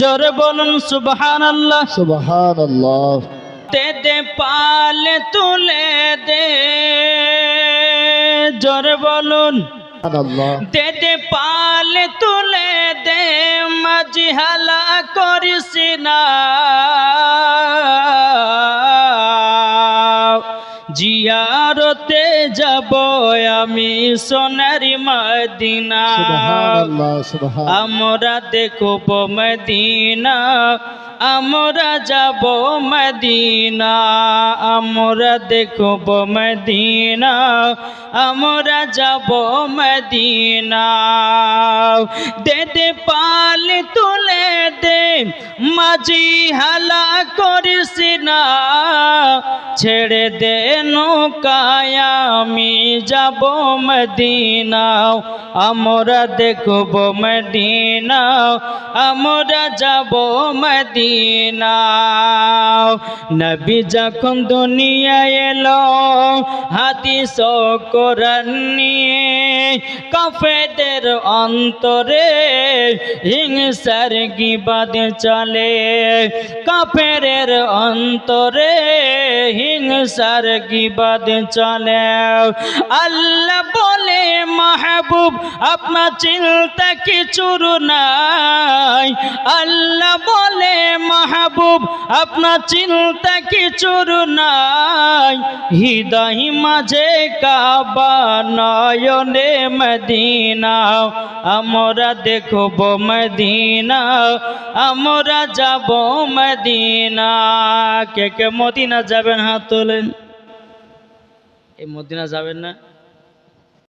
জোরে বলুন সুবহান আল্লাহ সুবহান আল্লাহ তেতে দে পালে তুলে দে। জোরে বলুন। দে পালে তুলে দে মাঝি হালা করিস না। জিয়ারতে যাব আমি সোনারি মদিনা। আমরা দেখব মদিনা আমরা যাব মদিনা। আমরা দেখব মদিনা আমরা যাব মদিনা। দে দে পাল তুলে দে মাঝি হালা করিস না। ছেড়ে দে নৌকায়, আমি যাব মদিনাও। আমরা দেখব মদিনাও, আমরা যাব মদিনাও। নবী যখন দুনিয়া এলো হাতি সকরণ নিয়ে কাফেদের অন্তরে হিংসার গিবাদ চলে। কাফেরের অন্তরে হিংসার গিবাদ চলে। আল্লাহ বলে, মাহবুব, আপনার চিন্তা কিছুর নাই। আল্লাহ বলে আপনার চিন্তা কিছুর নাই। হৃদয় মাঝে কাবা নয়নে মদিনা, আমরা দেখব মদিনা, আমরা যাব মদিনা। কে কে মদিনা যাবেন হাত তোলেন। এই মদিনা যাবেন না?